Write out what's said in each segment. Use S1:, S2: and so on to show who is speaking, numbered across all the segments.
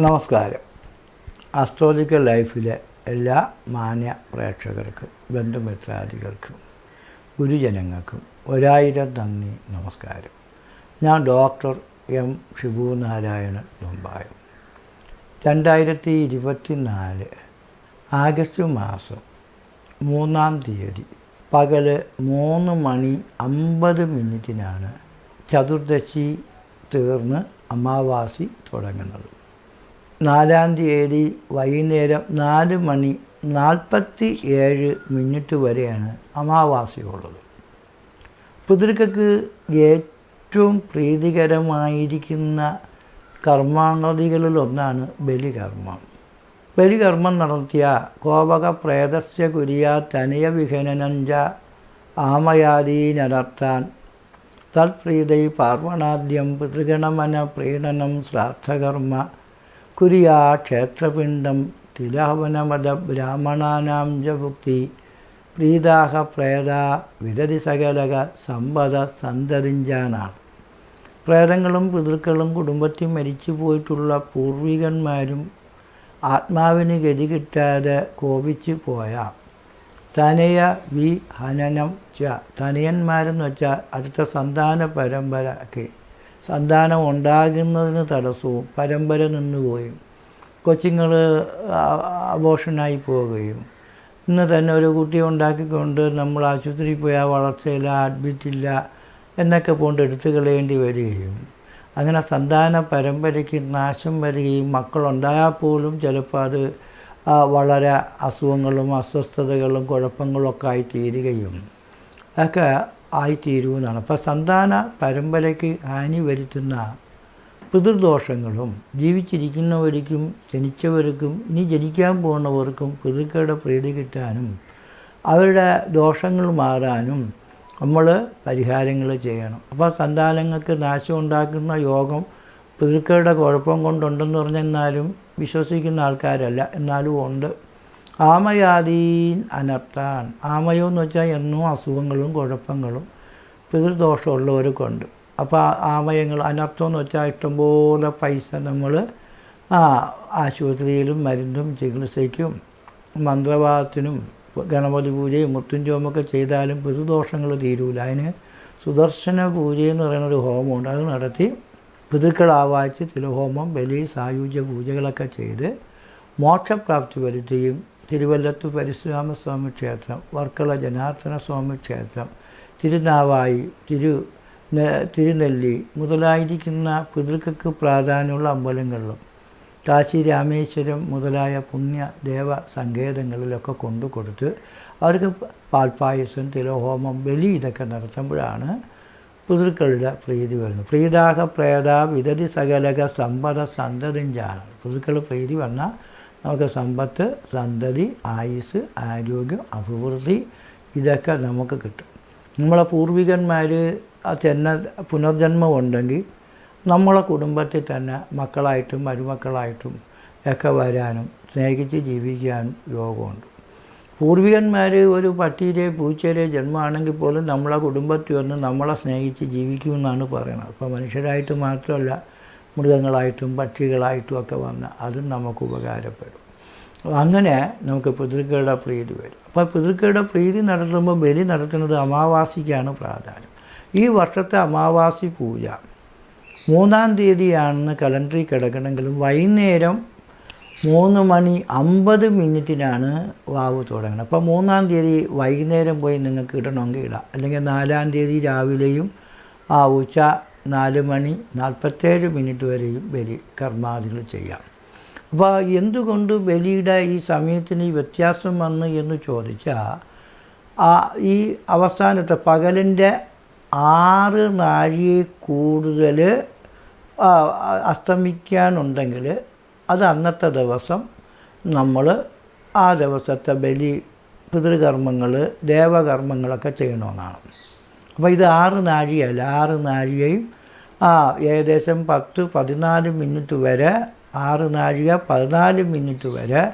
S1: നമസ്കാരം. അസ്ട്രോളജിക്കൽ ലൈഫിലെ എല്ലാ മാന്യ പ്രേക്ഷകർക്കും ബന്ധുമിത്രാദികൾക്കും ഗുരുജനങ്ങൾക്കും ഒരായിരം നന്ദി നമസ്കാരം. ഞാൻ ഡോക്ടർ എം ഷിബു നാരായണൻ മുമ്പായം. രണ്ടായിരത്തി ഇരുപത്തി നാല് ആഗസ്റ്റ് മാസം മൂന്നാം തീയതി പകൽ മൂന്ന് മണി അമ്പത് മിനിറ്റിനാണ് ചതുർദശി തീർന്ന് അമാവാസി തുടങ്ങുന്നത്. നാലാം തീയതി വൈകുന്നേരം നാല് മണി നാൽപ്പത്തി ഏഴ് മിനിറ്റ് വരെയാണ് അമാവാസിയുള്ളത്. പിതൃക്കൾക്ക് ഏറ്റവും പ്രീതികരമായിരിക്കുന്ന കർമാങ്ങതികളിലൊന്നാണ് ബലികർമ്മം. ബലികർമ്മം നടത്തിയ കോപക പ്രേതസ്യ കുര്യ തനയ വിഹനനഞ്ച ആമയാദീനടർത്താൻ തൽപ്രീതൈ പാർവണാദ്യം പിതൃഗണമന പ്രീണനം ശ്രാദ്ധകർമ്മ കുര്യാ ക്ഷേത്രപിണ്ഡം തിലാവനമത ബ്രാഹ്മണാനാം ജുക്തി പ്രീതാഹ പ്രേത വിരതി സകലക സമ്പദ സന്തതിഞ്ചാനാണ് പ്രേതങ്ങളും പിതൃക്കളും കുടുംബത്തിൽ മരിച്ചു പോയിട്ടുള്ള പൂർവികന്മാരും ആത്മാവിന് ഗതി കിട്ടാതെ കോപിച്ചു പോയ തനയ വി ഹനനം ച തനയന്മാരെന്ന് വെച്ചാൽ അടുത്ത സന്താന പരമ്പരയ്ക്ക് സന്താനം ഉണ്ടാകുന്നതിന് തടസ്സവും പരമ്പര നിന്നുപോയും. കൊച്ചുങ്ങൾ അബോഷനായി പോവുകയും. ഇന്ന് തന്നെ ഒരു കുട്ടിയെ ഉണ്ടാക്കിക്കൊണ്ട് നമ്മൾ ആശുപത്രിയിൽ പോയി ആ വളർച്ചയില്ല അഡ്മിറ്റില്ല എന്നൊക്കെ കൊണ്ട് എടുത്തു കളയേണ്ടി വരികയും. അങ്ങനെ സന്താന പരമ്പരയ്ക്ക് നാശം വരികയും മക്കളുണ്ടായാൽ പോലും ചിലപ്പോൾ അത് വളരെ അസുഖങ്ങളും അസ്വസ്ഥതകളും കുഴപ്പങ്ങളൊക്കെ ആയി തീരുകയും. ഒക്കെ ആയിത്തീരുമെന്നാണ്. അപ്പോൾ സന്താന പരമ്പരയ്ക്ക് ഹാനി വരുത്തുന്ന പിതൃദോഷങ്ങളും ജീവിച്ചിരിക്കുന്നവർക്കും ജനിച്ചവർക്കും ഇനി ജനിക്കാൻ പോകുന്നവർക്കും പിതൃക്കളുടെ പ്രീതി കിട്ടാനും അവരുടെ ദോഷങ്ങൾ മാറാനും നമ്മൾ പരിഹാരങ്ങൾ ചെയ്യണം. അപ്പോൾ സന്താനങ്ങൾക്ക് നാശം ഉണ്ടാക്കുന്ന യോഗം പിതൃക്കളുടെ കുഴപ്പം കൊണ്ടുണ്ടെന്ന് പറഞ്ഞെന്നാലും വിശ്വസിക്കുന്ന ആൾക്കാരല്ല. എന്നാലും ഉണ്ട്. ആമയാദീൻ അനർത്ഥാൻ ആമയോ എന്ന് വെച്ചാൽ എന്നും അസുഖങ്ങളും കുഴപ്പങ്ങളും പിതൃദോഷമുള്ളവർക്കുണ്ട് അപ്പോൾ ആമയങ്ങൾ അനർത്ഥം എന്ന് വെച്ചാൽ ഇഷ്ടംപോലെ പൈസ നമ്മൾ ആശുപത്രിയിലും മരുന്നും ചികിത്സയ്ക്കും മന്ത്രവാദത്തിനും ഗണപതി പൂജയും മൃത്യുഞ്ചോമൊക്കെ ചെയ്താലും പിതൃദോഷങ്ങൾ തീരൂല. അതിന് സുദർശന പൂജ എന്ന് പറയുന്ന ഒരു ഹോമമുണ്ട്. അത് നടത്തി പിതൃക്കളാവാച്ച് തിലഹോമം ബലി സായുജ്യ പൂജകളൊക്കെ ചെയ്ത് മോക്ഷപ്രാപ്തി വരുത്തുകയും തിരുവല്ലത്ത് പരശുരാമസ്വാമി ക്ഷേത്രം വർക്കല ജനാർദ്ദന സ്വാമി ക്ഷേത്രം തിരുനാവായി തിരു തിരുനെല്ലി മുതലായിരിക്കുന്ന പിതൃക്കൾക്ക് പ്രാധാന്യമുള്ള അമ്പലങ്ങളിലും കാശി രാമേശ്വരം മുതലായ പുണ്യ ദേവ സങ്കേതങ്ങളിലൊക്കെ കൊണ്ടു കൊടുത്ത് അവർക്ക് പാൽപ്പായസം തിലഹോമം ബലി ഇതൊക്കെ നടത്തുമ്പോഴാണ് പിതൃക്കളുടെ പ്രീതി വരുന്നത്. പ്രീതാഹ പ്രേത വിതതി സകലക സമ്പദ സന്തതിഞ്ചാണ്. പിതൃക്കൾ പ്രീതി വന്നാൽ നമുക്ക് സമ്പത്ത് സന്തതി ആയുസ് ആരോഗ്യം അഭിവൃദ്ധി ഇതൊക്കെ നമുക്ക് കിട്ടും. നമ്മളെ പൂർവികന്മാർ ചെന്ന പുനർജന്മം ഉണ്ടെങ്കിൽ നമ്മളെ കുടുംബത്തിൽ തന്നെ മക്കളായിട്ടും മരുമക്കളായിട്ടും ഒക്കെ വരാനും സ്നേഹിച്ച് ജീവിക്കാനും യോഗമുണ്ട്. പൂർവികന്മാർ ഒരു പട്ടിയിലെ പൂച്ചയിലെ ജന്മമാണെങ്കിൽ പോലും നമ്മളെ കുടുംബത്തിൽ വന്ന് നമ്മളെ സ്നേഹിച്ച് ജീവിക്കുമെന്നാണ് പറയുന്നത്. അപ്പോൾ മനുഷ്യരായിട്ട് മാത്രമല്ല മൃഗങ്ങളായിട്ടും പക്ഷികളായിട്ടും ഒക്കെ വന്ന് അതും നമുക്ക് ഉപകാരപ്പെടും. അങ്ങനെ നമുക്ക് പിതൃക്കളുടെ പ്രീതി വരും. അപ്പോൾ പിതൃക്കളുടെ പ്രീതി നടത്തുമ്പോൾ ബലി നടത്തുന്നത് അമാവാസിക്കാണ് പ്രാധാന്യം. ഈ വർഷത്തെ അമാവാസി പൂജ മൂന്നാം തീയതിയാണെന്ന് കലണ്ടറിൽ കിടക്കണമെങ്കിലും വൈകുന്നേരം മൂന്ന് മണി അമ്പത് മിനിറ്റിനാണ് വാവ് തുടങ്ങുന്നത്. അപ്പോൾ മൂന്നാം തീയതി വൈകുന്നേരം പോയി നിങ്ങൾക്ക് ഇടണമെങ്കിൽ ഇടാം. അല്ലെങ്കിൽ നാലാം തീയതി രാവിലെയും ആ ഉച്ച നാല് മണി നാൽപ്പത്തേഴ് മിനിറ്റ് വരെയും ബലി കർമാദികൾ ചെയ്യാം. അപ്പോൾ എന്തുകൊണ്ട് ബലിയുടെ ഈ സമയത്തിന് ഈ വ്യത്യാസം വന്നു എന്ന് ചോദിച്ചാൽ ആ ഈ അവസാനത്തെ പകലിന്റെ ആറ് നാഴിയെ കൂടുതൽ അസ്തമിക്കാനുണ്ടെങ്കിൽ അത് അന്നത്തെ ദിവസം നമ്മൾ ആ ദിവസത്തെ ബലി പിതൃകർമ്മങ്ങൾ ദേവകർമ്മങ്ങളൊക്കെ ചെയ്യണമെന്നാണ്. അപ്പോൾ ഇത് ആറ് നാഴിയല്ല ആറ് നാഴികയും ആ ഏകദേശം പത്ത് പതിനാല് മിനിറ്റ് വരെ ആറ് നാഴിക പതിനാല് മിനിറ്റ് വരെ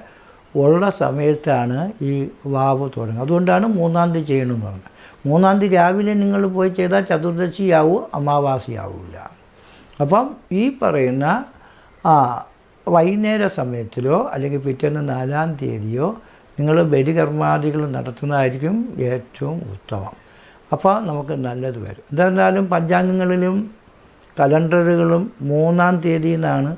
S1: ഉള്ള സമയത്താണ് ഈ വാവ് തുടങ്ങുന്നത്. അതുകൊണ്ടാണ് മൂന്നാം തീയതി ചെയ്യണമെന്ന് പറഞ്ഞത്. മൂന്നാം തീയതി രാവിലെ നിങ്ങൾ പോയി ചെയ്താൽ ചതുർദശിയാവും അമാവാസിയാവില്ല അപ്പം ഈ പറയുന്ന ആ വൈകുന്നേര സമയത്തിലോ അല്ലെങ്കിൽ പിറ്റേന്ന് നാലാം തീയതിയോ നിങ്ങൾ ബലികർമാദികൾ നടത്തുന്നതായിരിക്കും ഏറ്റവും ഉത്തമം. അപ്പോൾ നമുക്ക് നല്ലത് വരും. എന്തായിരുന്നാലും പഞ്ചാംഗങ്ങളിലും കലണ്ടറുകളും മൂന്നാം തീയതി എന്നാണ്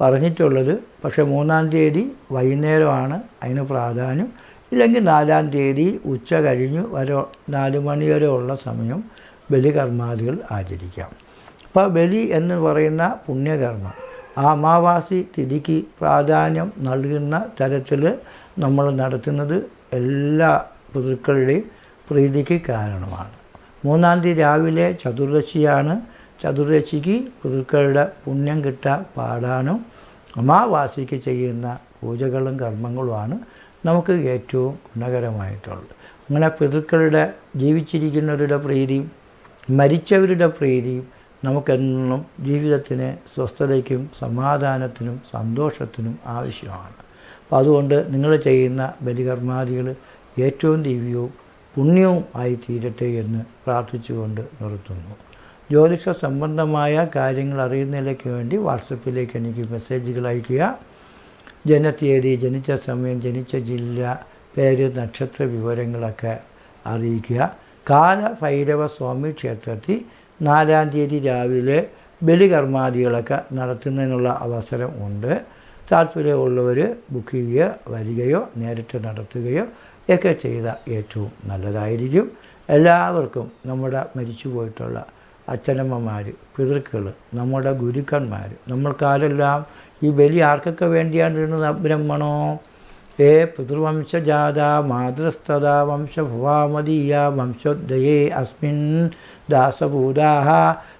S1: പറഞ്ഞിട്ടുള്ളത്. പക്ഷേ മൂന്നാം തീയതി വൈകുന്നേരമാണ് അതിന് പ്രാധാന്യം. ഇല്ലെങ്കിൽ നാലാം തീയതി ഉച്ച കഴിഞ്ഞ് വരെ നാല് മണി വരെ ഉള്ള സമയം ബലികർമാദികൾ ആചരിക്കാം. അപ്പോൾ ബലി എന്ന് പറയുന്ന പുണ്യകർമ്മം ആ അമാവാസി തിഥിക്ക് പ്രാധാന്യം നൽകുന്ന തരത്തിൽ നമ്മൾ നടത്തുന്നത് എല്ലാ പിതൃക്കളുടെയും പ്രീതിക്ക് കാരണമാണ്. മൂന്നാം തീയതി രാവിലെ ചതുർദശിയാണ്. ചതുർദശിക്ക് ഗുരുക്കളുടെ പുണ്യം കിട്ടാൻ പാടാനും അമാവാസിക്ക് ചെയ്യുന്ന പൂജകളും കർമ്മങ്ങളുമാണ് നമുക്ക് ഏറ്റവും ഗുണകരമായിട്ടുള്ളത്. അങ്ങനെ പിതൃക്കളുടെ ജീവിച്ചിരിക്കുന്നവരുടെ പ്രീതിയും മരിച്ചവരുടെ പ്രീതിയും നമുക്കെന്നും ജീവിതത്തിന് സ്വസ്ഥതയ്ക്കും സമാധാനത്തിനും സന്തോഷത്തിനും ആവശ്യമാണ്. അപ്പം അതുകൊണ്ട് നിങ്ങൾ ചെയ്യുന്ന ബലികർമാദികൾ ഏറ്റവും ദിവ്യവും പുണ്യവും ആയി തീരട്ടെ എന്ന് പ്രാർത്ഥിച്ചുകൊണ്ട് നിർത്തുന്നു. ജ്യോതിഷ സംബന്ധമായ കാര്യങ്ങൾ അറിയുന്നതിലേക്ക് വേണ്ടി വാട്സപ്പിലേക്ക് എനിക്ക് മെസ്സേജുകൾ അയയ്ക്കുക. ജനതീയതി ജനിച്ച സമയം ജനിച്ച ജില്ല പേര് നക്ഷത്ര വിവരങ്ങളൊക്കെ അറിയിക്കുക. കാല ഭൈരവ സ്വാമി ക്ഷേത്രത്തിൽ നാലാം തീയതി രാവിലെ ബലികർമാദികളൊക്കെ നടത്തുന്നതിനുള്ള അവസരം ഉണ്ട്. താല്പര്യമുള്ളവർ ബുക്ക് ചെയ്യുക വരികയോ നേരിട്ട് നടത്തുകയോ ഒക്കെ ചെയ്താൽ ഏറ്റവും നല്ലതായിരിക്കും. എല്ലാവർക്കും നമ്മുടെ മരിച്ചു പോയിട്ടുള്ള അച്ഛനമ്മമാർ പിതൃക്കൾ നമ്മുടെ ഗുരുക്കന്മാർ. നമ്മൾക്കാരെല്ലാം ഈ ബലി ആർക്കൊക്കെ വേണ്ടിയാണ് ഇടുന്നത് ബ്രഹ്മണോ ഏ പിതൃവംശജാത മാതൃസ്തത വംശഭുവാമതീയ വംശോദ്ധയേ അസ്മിൻ ദാസഭൂതാഹ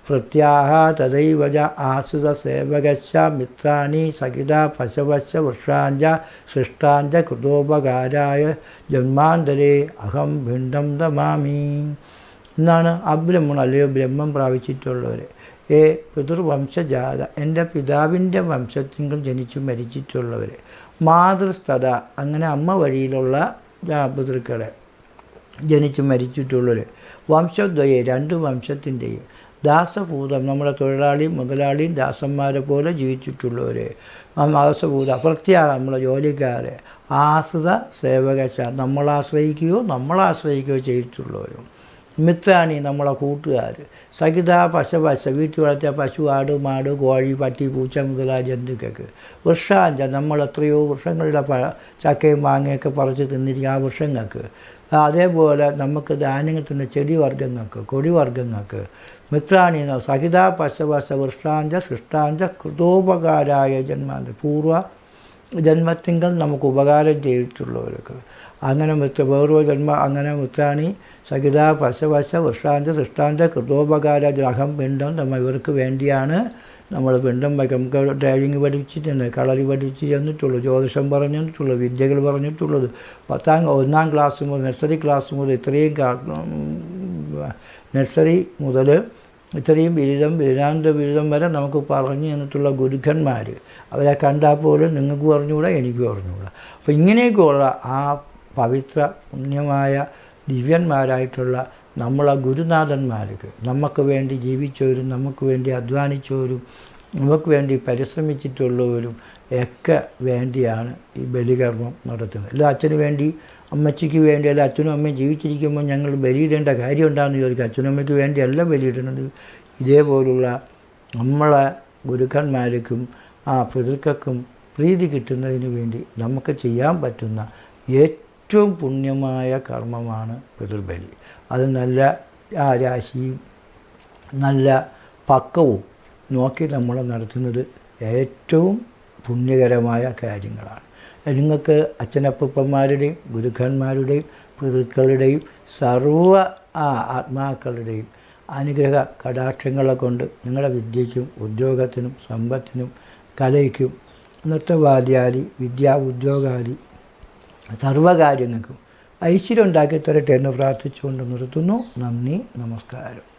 S1: ഭൃത്യാഹ തദൈവജ ആശ്രിത സേവകശ്ച മിത്രാണി സഹിത പശവശ വൃക്ഷാഞ്ച സൃഷ്ടാഞ്ച കൃതോപകാരായ ജന്മാന്തരേ അഹം ഭിണ്ഡം ദമാമി. എന്നാണ് അബ്രഹ്മൺ അല്ലയോ ബ്രഹ്മം പ്രാപിച്ചിട്ടുള്ളവർ ഏ പിതൃവംശജാത എന്റെ പിതാവിന്റെ വംശത്തിങ്കിൽ ജനിച്ചു മരിച്ചിട്ടുള്ളവർ മാതൃസ്ഥത അങ്ങനെ അമ്മ വഴിയിലുള്ള പിതൃക്കളെ ജനിച്ചു മരിച്ചിട്ടുള്ളവർ വംശദ്വയെ രണ്ട് വംശത്തിന്റെയും. ദാസഭൂതം നമ്മുടെ തൊഴിലാളിയും മുതലാളിയും ദാസന്മാരെ പോലെ ജീവിച്ചിട്ടുള്ളവർ ദാസഭൂതം പ്രത്യേക നമ്മുടെ ജോലിക്കാരെ. ആശ്രിത സേവകശ നമ്മളാശ്രയിക്കുകയോ നമ്മളാശ്രയിക്കുകയോ ചെയ്തിട്ടുള്ളവരും. മിത്രാണി നമ്മളെ കൂട്ടുകാർ സഹിത പശപശ വീട്ടിൽ വളർത്തിയ പശു ആട് മാട് കോഴി പട്ടി പൂച്ച മുതലായ ജന്തുക്കൾക്ക്. വൃക്ഷാഞ്ച നമ്മൾ എത്രയോ വൃക്ഷങ്ങളുടെ പ ചക്കയും മാങ്ങയൊക്കെ പറിച്ച് തിന്നിരിക്കുക ആ വൃക്ഷങ്ങൾക്ക്. അതേപോലെ നമുക്ക് ധാന്യങ്ങൾ തന്നെ ചെടി വർഗങ്ങൾക്ക് കൊടി വർഗങ്ങൾക്ക് മിത്രാണി സഹിത പശവശ വൃഷ്ടാഞ്ച സൃഷ്ടാഞ്ച കൃതോപകാരായ ജന്മാന്ത പൂർവ ജന്മത്തിങ്കൽ നമുക്ക് ഉപകാരം ചെയ്തിട്ടുള്ളവർക്ക് അങ്ങനെ മിത്ര വേറൊരു ജന്മ അങ്ങനെ മിത്രാണി സഹിത പശവശ വൃഷ്ടാന്ത ദൃഷ്ടാന്ത കൃതോപകാര ഗ്രഹം പിണ്ടം നമ്മൾ ഇവർക്ക് വേണ്ടിയാണ്. നമ്മൾ പിണ്ടം വയ്ക്കും. ഡ്രൈവിങ് പഠിച്ചിട്ടുണ്ട് കളറി പഠിച്ച് ചെന്നിട്ടുള്ളൂ ജ്യോതിഷം പറഞ്ഞിട്ടുള്ളൂ വിദ്യകൾ പറഞ്ഞിട്ടുള്ളത്. പത്താം ഒന്നാം ക്ലാസ് മുതൽ നഴ്സറി ക്ലാസ് മുതൽ ഇത്രയും നഴ്സറി മുതൽ ഇത്രയും ബിരുദം ബിരുദാന്ത ബിരുദം വരെ നമുക്ക് പറഞ്ഞു തന്നിട്ടുള്ള ഗുരുക്കന്മാർ അവരെ കണ്ടാൽ പോലും നിങ്ങൾക്ക് പറഞ്ഞുകൂടാ എനിക്ക് പറഞ്ഞുകൂടാ അപ്പോൾ ഇങ്ങനെയൊക്കെയുള്ള ആ പവിത്ര പുണ്യമായ ദിവ്യന്മാരായിട്ടുള്ള നമ്മളെ ഗുരുനാഥന്മാർക്ക് നമുക്ക് വേണ്ടി ജീവിച്ചവരും നമുക്ക് വേണ്ടി അധ്വാനിച്ചവരും നമുക്ക് വേണ്ടി പരിശ്രമിച്ചിട്ടുള്ളവരും ഒക്കെ വേണ്ടിയാണ് ഈ ബലികർമ്മം നടത്തുന്നത്. അല്ല അച്ഛന് വേണ്ടി അമ്മച്ചിക്ക് വേണ്ടി അല്ല അച്ഛനും അമ്മയും ജീവിച്ചിരിക്കുമ്പോൾ ഞങ്ങൾ ബലിയിടേണ്ട കാര്യം ഉണ്ടാകുന്ന ചോദിക്കും. അച്ഛനും അമ്മയ്ക്ക് വേണ്ടിയല്ല ബലിയിടുന്നത് ഇതേപോലുള്ള നമ്മളെ ഗുരുക്കന്മാർക്കും ആ പിതൃക്കും പ്രീതി കിട്ടുന്നതിന് വേണ്ടി നമുക്ക് ചെയ്യാൻ പറ്റുന്ന ഏറ്റവും പുണ്യമായ കർമ്മമാണ് പിതൃബലി. അത് നല്ല ആ രാശിയും നല്ല പക്കവും നോക്കി നമ്മൾ നടത്തുന്നത് ഏറ്റവും പുണ്യകരമായ കാര്യങ്ങളാണ്. നിങ്ങൾക്ക് അച്ഛനപ്പന്മാരുടെയും ഗുരുക്കന്മാരുടെയും പിതൃക്കളുടെയും സർവ ആ ആത്മാക്കളുടെയും അനുഗ്രഹ കടാക്ഷങ്ങളെ കൊണ്ട് നിങ്ങളുടെ വിദ്യയ്ക്കും ഉദ്യോഗത്തിനും സമ്പത്തിനും കലയ്ക്കും നൃത്തവാദ്യാദി വിദ്യാ ഉദ്യോഗാദി സർവകാര്യങ്ങൾക്കും ഐശ്വര്യം ഉണ്ടാക്കി തരട്ടെ എന്ന് പ്രാർത്ഥിച്ചുകൊണ്ട് നിർത്തുന്നു. നന്ദി നമസ്കാരം.